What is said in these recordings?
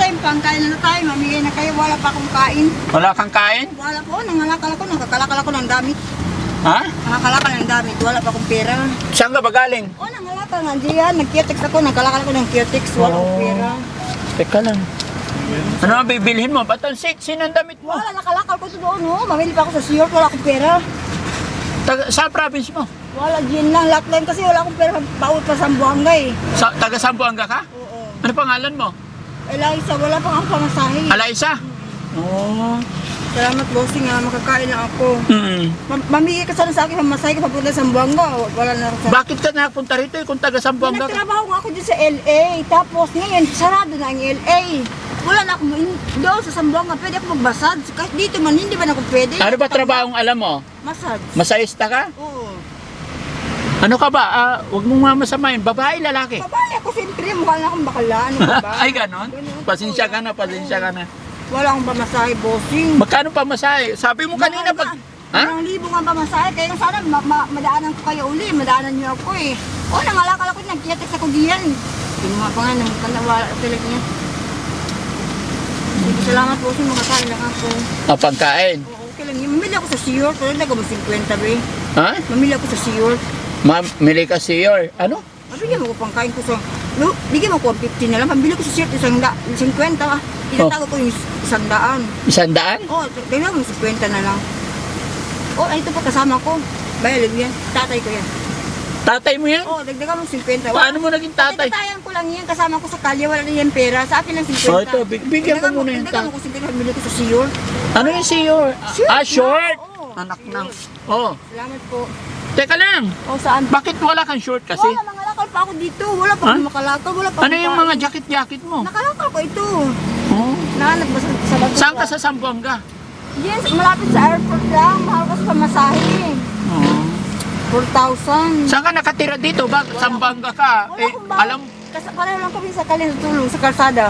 tatay, pangkain na tayo. Mamigay na kayo. Wala pa akong kain. Wala kang kain? Wala po. Nangalakal ako. Nakakalakal ako ng damit. Ha? Nakakalakal ng damit. Wala pa akong pera. Saan ka ba galing? O, nangalakal. Nandiyan. Nag-cutex ako. Nagkalakal ako ng cutex. Wala akong Oh. pera. Teka lang. Ano ang bibilhin mo? Ba't ang sexy ng damit mo? Wala, nakalakal ko ito doon. Oh. Mamili pa ako sa York. Wala akong pera. Taga, sa province mo? Wala, dyan lang. Lahat lang kasi wala akong pera. Baul pa sa Buanga eh. Sa, taga Sambuanga ka? Oo. Ano pangalan mo? Eliza, wala pang akong pamasahe. Alaisa? Oo. Salamat, bossing nga. Makakain na ako. Hmm. Ma- mamigay ka sana sa akin pamasahe ka papunta sa Buanga. Wala na sa... Bakit ka napunta rito eh, kung taga Sambuanga ka? Nagtrabaho nga ako dyan sa LA. Tapos ngayon, sarado na ang LA. Wala na ako in- doon sa Sambuanga. Pwede ako magbasad. Kahit dito man, hindi ba na ako pwede? Ano ba trabahong alam mo? Masad. Masayista ka? Oo. Ano ka ba? Ah, huwag mong mamasamayin. Babae, lalaki? Babae ako siyempre. Mukha na akong bakala. Ano ba ba? Ay, ganon? Pasensya ka na, pasensya ka na. Wala akong pamasahe, bossing. Magkano pa masahe? Sabi mo kanina pag... Ha? Ang libo nga pamasahe. Kaya sana ma- ma- madaanan ko kayo uli. Madaanan niyo ako eh. O, nangalakal ako. Nagkiyatex ako diyan. Kinuha pa nga ng kanawala talaga niya. Sige, salamat po sa makakain lang ako. Ah, pagkain. Oo, okay lang. Mamili ako sa Sea York. Wala na mo 50 be. Ha? Mamili ako sa Sea York. Ma'am, mili ka siyor. Ano? Mabigyan mo ko pang kain ko sa... No, bigyan mo ko 50 na lang. Pambili ko sa York isang da, 50 ah. Itatago ko yung isang daan. Isang daan? Oo, oh, tingnan mo 50 na lang. Oh, ay, ito pa kasama ko. Bayalog yan. Tatay ko yan. Tatay mo yan? Oo, oh, dagdagan mo 50. Paano mo naging tatay? Tatatayan ko lang yan. Kasama ko sa kalye. Wala na yan pera. Sa akin lang 50. Oh, ito, big- bigyan ko Dagdagan muna yung Dagdagan ta- mo ko 50. Pambili ko sa Sea York. Ano yung siyor? Short Ah, na, short! oo. Anak ng... Oh, Salamat po. Teka lang. Oh, saan? Bakit wala kang short kasi? Wala, mangalakal pa ako dito. Wala pa akong makalakal. Wala pa Ano yung mga jacket-jacket mo? Nakalakal ko ito. Oh. Nahanap ba sa, sa bato? Saan ka sa Sambuanga? Yes, malapit sa airport lang. Mahal ko sa masahe. Oh. 4,000. Saan ka nakatira dito? Bakit Sambuanga ka? Wala Eh, akong bahay. alam... Kasi pareho lang kami sa kalin tulong sa kalsada.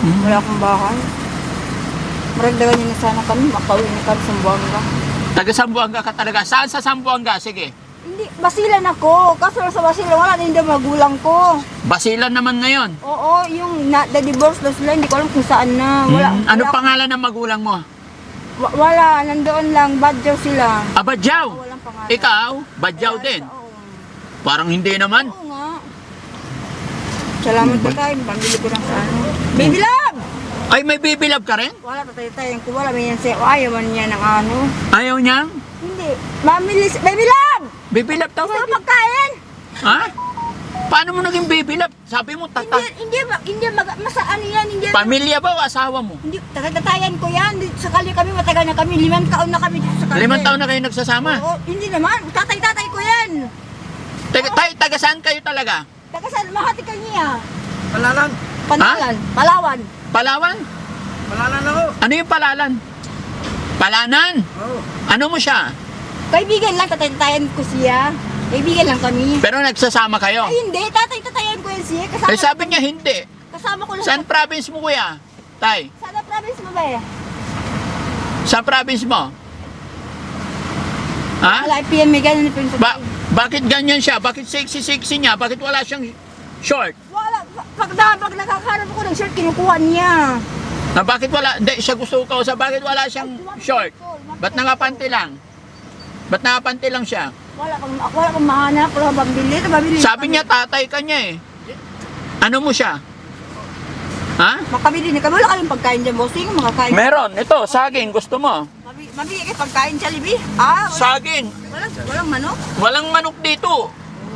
Hmm. Wala akong bahay. Maragdagan niyo na sana kami. Makauwi na kami sa Buanga. Taga Sambuanga ka talaga. Saan sa Sambuanga? Sige. Hindi, basilan ako. Kaso sa basilan, wala na hindi magulang ko. Basilan naman ngayon. Oo, yung na, na-divorce na sila, hindi ko alam kung saan na. Wala, Hmm, Ano wala, pangalan ng magulang mo? wa- wala, nandoon lang, badyaw sila. Ah, Badyaw. Oh, walang pangalan. Ikaw, Badyaw din. Oo. Parang hindi naman. Oo nga. Salamat na tayo. Pambili ko lang sa ano. Baby love! Ay, may baby love ka rin? Wala tatay tayo. Kung wala may yan siya. Ayaw man niya ng ano. Ayaw niyang? Hindi. Mamili si... Baby love! Baby love Gusto tawag. mo pagkain? Ha? Paano mo naging baby love? Sabi mo, Hindi, tata. hindi, ma- hindi, mag, masa ano yan, hindi. Pamilya ba o asawa mo? Hindi, tatatayan ko yan. Sa kalye kami, matagal na kami. Limang taon na kami dito sa kalye. Limang taon na kayo nagsasama. Oo, hindi naman. Tatay-tatay ko yan. Taga, tayo, taga saan kayo talaga? Taga saan? Mahati ka niya. Palalan. Panalan. Palawan. Palawan? Palalan ako. Ano yung palalan? Palanan? Oo. Ano mo siya? Kaibigan lang, tatay-tatayan ko siya. Kaibigan lang kami. Pero nagsasama kayo? Ay, hindi. Tatay-tatayan ko yan siya. Kasama Eh sabi niya hindi. Kasama ko lang. Saan province mo kuya? Tay, Sana province mo ba eh? saan province mo? Ha? Wala, PM may ganun pinto. Ba bakit ganyan siya? Bakit sexy-sexy niya? Bakit wala siyang short? Wala. Pag, pag, pag nakakaharap ako ng shirt, kinukuha niya. Na bakit wala? Hindi, siya gusto ko sa bakit wala siyang short? Ba't nakapanti lang? Ba't nakapanti lang siya? Wala kang, wala kang mahanap, wala kang pambili. Ito, mabili. Sabi niya tatay ka niya eh. Ano mo siya? Ha? Makabili na kami. Wala kayong pagkain dyan, bossing. Makakain. Meron. Ito, saging. Gusto mo? Mabi, mabili kayo pagkain Libi. Ah, wala, Saging. walang, walang manok. Walang manok dito.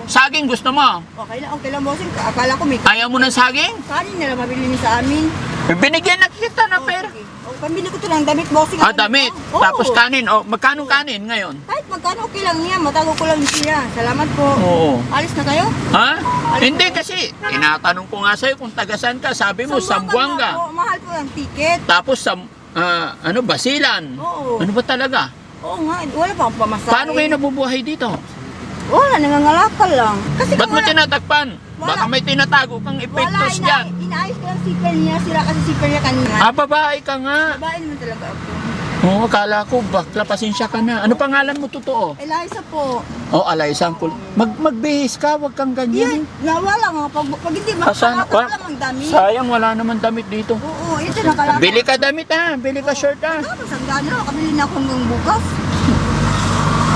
Saging gusto mo? Okay lang, okay lang, bossing. Akala ko may Ayaw mo ng saging? kanin na lang mabili niyo sa amin. Binigyan na kita ng pera. sige. Oh, pambili ko to ng damit, bossing. Ah, damit. Oo. Tapos kanin. Oh, magkano kanin ngayon? Kahit magkano okay lang niya, matago ko lang siya. Salamat po. Oo. Alis na kayo? Ha? Hindi kasi, tinatanong ko nga sa'yo kung taga saan ka. Sabi mo, Sambuanga. Oo, mahal po ang ticket. Tapos, sam, ah, ano, Basilan. Oo. Ano ba talaga? Oo nga, wala pa akong pamasahe. Paano kayo nabubuhay dito? Wala, nangangalakal lang. Kasi Ba't mo wala, tinatakpan? Wala. Baka may tinatago kang wala epektos ina, dyan. inaayos ko lang zipper niya. Sira kasi zipper niya kanina. Ah, babae ka nga. Babae naman talaga ako. Oo, akala ko, bakla, pasensya ka na. Ano pangalan mo totoo? Eliza po. Oh, Alaysa, ang Mag, magbihis ka, wag kang ganyan. Yan, nawala nga. Pag, pag hindi, Asan? makakata lang ang dami. Sayang, wala naman damit dito. Oo, ito nakalakad. Bili ka damit ha, bili ka shirt ha. Tapos ang gano'n, nakabili na ako ng bukas.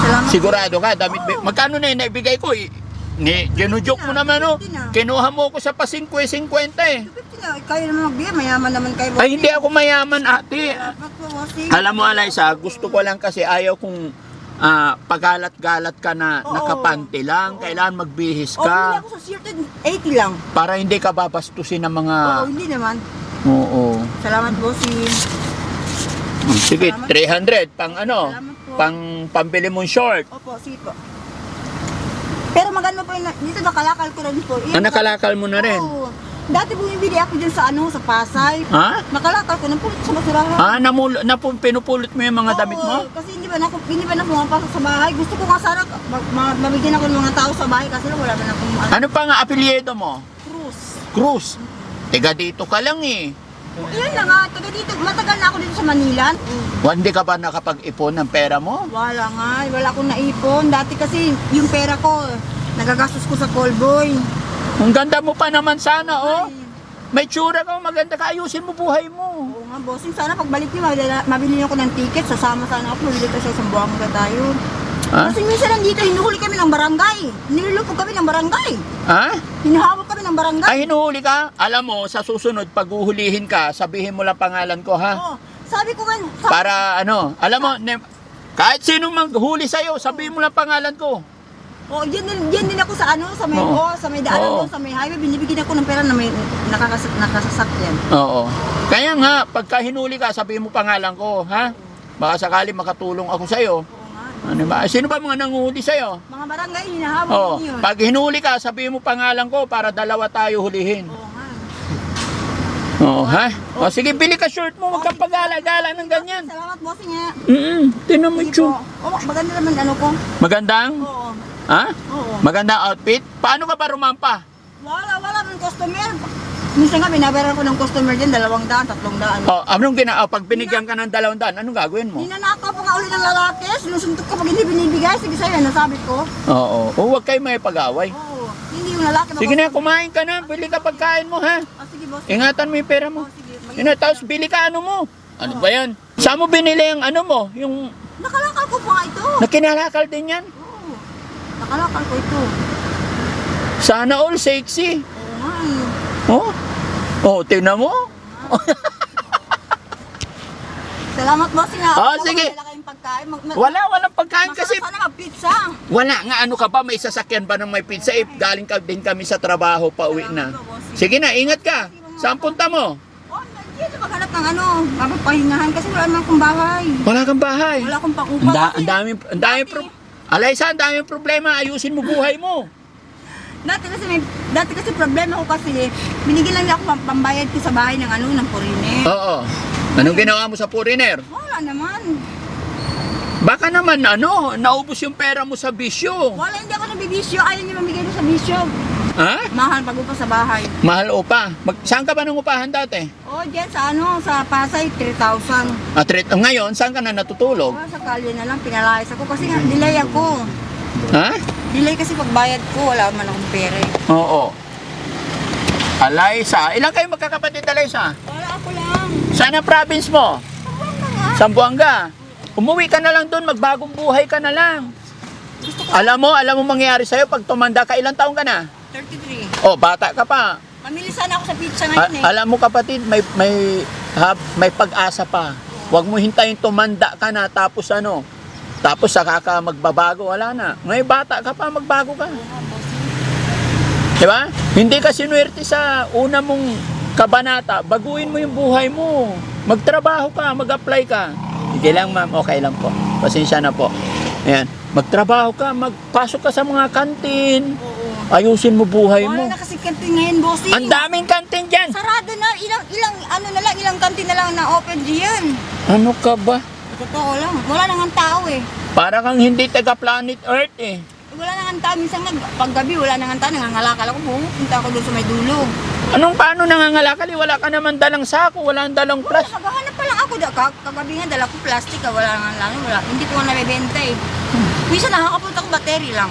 Salamat. Sigurado ka, damit. bi- Magkano na yung naibigay ko? eh? Ni, ginujoke mo naman oh. Kinuha mo ko sa pa 50-50 eh. 50 na, kayo naman magbigay, mayaman naman kayo. Ay, hindi ako mayaman ate. Bossing. Alam mo, Alaysa, gusto ko lang kasi ayaw kung ah, pagalat-galat ka na Oo. nakapanti lang. Kailangan magbihis ka ako sa shirted, 80 lang. para hindi ka babastusin ng mga... Oo, hindi naman. Oo. Salamat, bossing. Sige, Salamat. 300 pang ano, po. pang pambili mong short. Opo, sige po. Pero maganda po yun, na- dito nakalakal ko rin po. Ah, nakalakal mo na rin? Oo. Dati bumibili ako dyan sa ano, sa Pasay. Ha? Nakalakal ko, napulot sa basurahan. Ah, namul na pinupulot mo yung mga damit mo? Oo, Kasi hindi ba na ako, hindi ba na pumapasok sa bahay. Gusto ko nga sana ma- ma- mabigyan ako ng mga tao sa bahay kasi wala ba na akong ano, Ano pa nga apelyido mo? cruise. Cruz. Tiga dito ka lang eh. Yan na nga, taga dito, matagal na ako dito sa Manila. Hindi ka ba nakapag-ipon ng pera mo? Wala nga, wala akong naipon. Dati kasi yung pera ko, nagagastos ko sa callboy. Ang ganda mo pa naman sana, oh. May tsura ka, maganda ka, ayusin mo buhay mo. Oo nga, bossing. Sana pagbalik niyo, mabili, mabili niyo ako ng ticket. Sasama sana ako. Mabili kasi sa buwang ka tayo. Ha? Kasi minsan nandito, hinuhuli kami ng barangay. Nilulupog kami ng barangay. Ha? Hinahabol kami ng barangay. Ay, hinuhuli ka? Alam mo, sa susunod, pag uhulihin ka, sabihin mo lang pangalan ko, ha? Oo. Sabi ko nga, sabi, Para ano, alam mo, ne- kahit sino manghuli sa'yo, sabihin mo lang pangalan ko. oh, yan din, yan din ako sa ano, sa may, Oo. oh, sa may daanan Oo. doon, sa may highway. Binibigyan ako ng pera na may nakakas nakasasakyan. Oo. Kaya nga, pagka hinuli ka, sabihin mo pangalan ko, ha? Baka sakali makatulong ako sa'yo. Ano ba? Sino ba mga nanguhuli sa'yo? Mga barangay, hinahabol Oo. yun. Pag hinuli ka, sabihin mo pangalan ko para dalawa tayo hulihin. Oo nga. Oo, ha? O sige, bili ka short mo, huwag kang pagala-gala ng ganyan. Salamat, bossing nga. Mm tinan mo po. Oh, maganda naman ano ko. Magandang? Oo. Ha? Oo. Magandang outfit? Paano ka ba rumampa? Wala, wala ng customer. Minsan nga, binabayaran ko ng customer din, dalawang daan, tatlong daan. O, anong gina... O, pag binigyan ka ng dalawang daan, anong gagawin mo? Ninanakaw pa nga uli ng lalaki, sinusuntok ko pag hindi binibigay. Sige sa'yo, nasabi ko. Oo. O, huwag kayo may pag-away. Oo. Hindi yung lalaki. Sige na, kumain ka na. Bili ka pagkain mo, ha? Ah, sige, boss. Ingatan mo yung pera mo. Oh, sige. Mag- Yun na, tapos bili ka ano mo. Ano ba yan? Saan mo binili yung ano mo? Yung Nakalakal ko pa ito. nakinalakal din yan? Oo. Nakalakal ko ito. Sana all sexy. Oo nga eh. Oh? Oh, tingnan mo. Salamat, boss. Nga. Ah, Ako, sige. Pagkain. Mag, mag, Wala, walang pagkain masarap kasi sana mag-pizza. wala nga ano ka ba may sasakyan ba ng may pizza eh galing ka din kami sa trabaho pa uwi na. Sige na, ingat ka. Saan punta mo? Oh, dito maghanap ng ano, mapapahingahan kasi wala naman akong bahay. Wala kang bahay. Wala akong pakupa. Ang da- ang dami ang dami pro Alaysa, ang daming problema. Ayusin mo buhay mo. Dati kasi may, dati kasi problema ko kasi, binigyan lang niya ako pam- pambayad ko sa bahay ng ano, ng porine. Oo. Anong ginawa mo sa foreigner? Wala naman. Baka naman ano, naubos yung pera mo sa bisyo. Wala, hindi ako nabibisyo. Ayaw niya mamigay doon sa bisyo. Ha? Mahal pag upa sa bahay. Mahal upa. Mag, saan ka ba nang upahan dati? Oh, dyan sa ano, sa Pasay, 3,000. At ret- ngayon, saan ka na natutulog? Oh, sa kalye na lang, pinalayas ako kasi nga, delay ako. Ha? Delay kasi pagbayad ko, wala man akong pera eh. Oo. Alaysa. Ilan kayo magkakapatid, Alaysa? Wala ako lang. Saan ang province mo? Sambuanga. Umuwi ka na lang doon, magbagong buhay ka na lang. Gusto ko, Alam mo, alam mo mangyayari sa'yo pag tumanda ka, ilang taong ka na? 33. Oh, bata ka pa. Mamili sana ako sa pizza A- ngayon eh. alam mo kapatid, may may ha, may pag-asa pa. Huwag mo hintayin tumanda ka na tapos ano. Tapos saka ka magbabago, wala na. Ngayon bata ka pa, magbago ka. Oo nga, boss. Di ba? Hindi ka sinuwerte sa una mong kabanata. Baguhin mo yung buhay mo. Magtrabaho ka, mag-apply ka. Sige lang ma'am, okay lang po. Pasensya na po. Ayan. Magtrabaho ka, magpasok ka sa mga kantin. Ayusin mo buhay mo. Wala na kasi kantin ngayon, bossing. Ang daming kantin dyan. Sarado na, ilang, ilang, ano na lang, ilang kantin na lang na open diyan. Ano ka ba? Totoo lang, wala nang tao eh. Para kang hindi taga planet Earth eh. Wala nang tao, minsan nga, paggabi wala nang tao, nangangalakal ako, pumunta ako doon sa may dulo. Anong paano nangangalakal? Eh, Wala ka naman dalang sako, wala kang dalang Wala, plus. naghahanap pa lang ako. Da, kag- kagabi nga, dala ko plastic. ah, Wala nga lang. Wala. Hindi ko nga nabibenta eh. Minsan nakakapunta ko battery lang.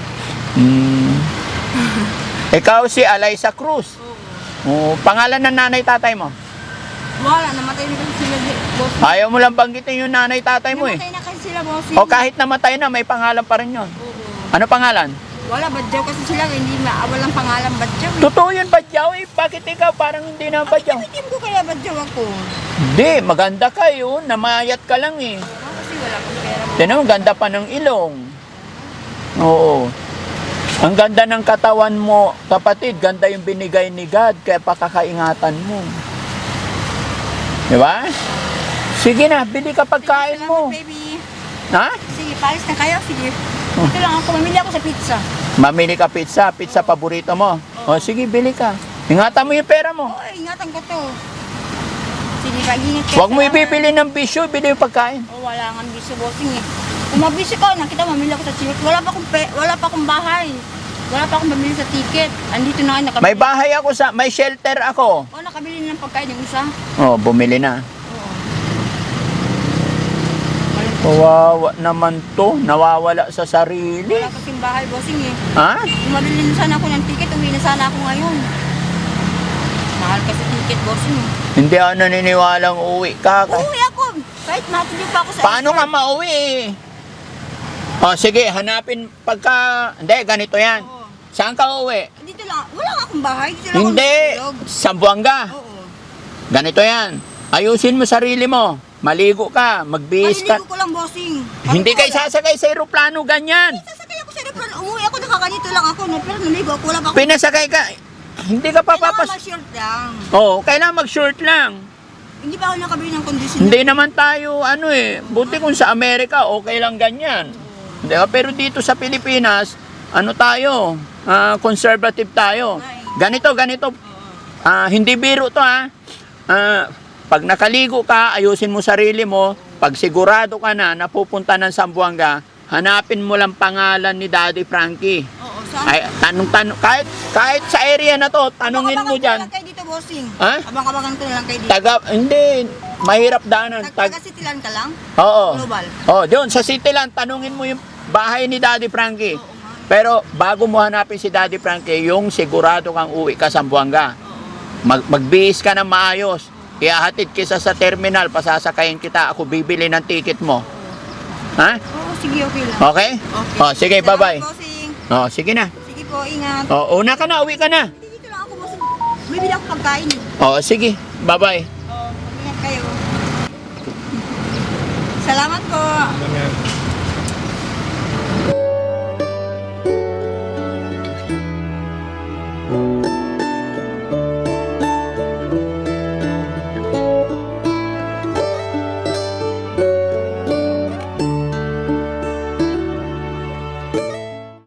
Hmm. Ikaw si Eliza Cruz. Oh, pangalan ng nanay tatay mo? Wala, namatay na kasi sila. Boss. Ayaw mo lang banggitin yung nanay tatay mo eh. Namatay na kasi sila, boss. O kahit namatay na, may pangalan pa rin yun. Oo. Ano pangalan? Wala, badyaw kasi sila. Hindi ma walang pangalan badyaw. eh. Totoo yun, Badyaw eh. Bakit ikaw parang hindi na Badyaw? Itim ko kaya badyaw ako. Hindi, maganda ka yun. Namayat ka lang eh. Kasi wala akong pera. Tinan mo, ganda pa ng ilong. Oo. Ang ganda ng katawan mo, kapatid. Ganda yung binigay ni God, kaya pakakaingatan mo. Di ba? Sige na, bili ka pagkain mo. baby. Ha? Sige, palis na kayo. Sige. Oh. Ito lang ako. Mamili ako sa pizza. Mamili ka pizza, pizza paborito mo. O sige, bili ka. Ingatan mo yung pera mo. Oo, ingatan ko to. Sige, mag-ingat kayo. Huwag mo ibibili ng bisyo, bili yung pagkain. Oh, wala nga bisyo bossing eh. Kung mabisyo ka, nakita mamili ako sa chilik. Wala pa akong pe, wala pa akong bahay. Wala pa akong mamili sa ticket. Andito na nga nakabili. May bahay ako sa, may shelter ako. Oh, nakabili na ng pagkain yung isa. Oh, bumili na. Oo. Kawawa naman to, nawawala sa sarili. Wala kasing bahay bossing eh. Ha? Kung mabili na sana ako ng ticket, uwi na sana ako ngayon. Mahal kasi ticket bossing eh. Hindi ako naniniwalang uwi ka. Uwi ako. Kahit matulog pa ako sa Paano nga mauwi? Oh, sige, hanapin pagka... Hindi, ganito yan. Oo. Saan ka uuwi? Dito lang. Wala nga akong bahay. Dito lang Hindi, ako sa Buanga. Oo. Ganito yan. Ayusin mo sarili mo. Maligo ka, magbihis ka. Maliligo ko lang bossing. Hindi Ako kay wala. sasakay sa aeroplano, ganyan. Sasakay ako sa aeroplano. Umuwi ako, nakaganito lang ako. no? Pero naligo ako. Wala pa ako. Pinasakay ka. Hindi ka Kailangan papapas... ma-short lang. Oo, kailangan mag-short lang. Hindi ba ako nakabili ng conditioner? Hindi naman tayo, ano eh, buti kung sa Amerika, okay lang ganyan. Di ba? Pero dito sa Pilipinas, ano tayo, ah, conservative tayo. Ganito, ganito, ah, hindi biro to ha. Ah, pag nakaligo ka, ayusin mo sarili mo, pag sigurado ka na napupunta ng Sambuanga, hanapin mo lang pangalan ni Daddy Frankie. Oo, saan? Ay, tanong tanong kahit kahit sa area na to, tanungin mo Abang-abangan ko diyan. na lang kayo dito, bossing. Ha? Abang-abangan ko na lang kayo dito. Taga hindi mahirap daanan. Tag- Tag, Taga-sitilan ka lang? oo. Global? Oh, doon sa Cityland, tanungin mo yung bahay ni Daddy Frankie. Oo. Pero bago mo hanapin si Daddy Frankie, yung sigurado kang uwi ka sa Buanga. Mag magbihis ka ng maayos. Iahatid kita sa terminal, pasasakayin kita, ako bibili ng ticket mo. Ha? Oo, sige, okay lang. Okay? Okay. Oh, sige, Salamat, bye-bye. bossing. Oh, sige na. Sige po, ingat. Oh, una ka na, uwi ka na. Hindi dito lang ako, bossing. Bibili ako pagkain. eh. Oh, sige. Bye-bye. Oo, mag-ingat kayo. Salamat po.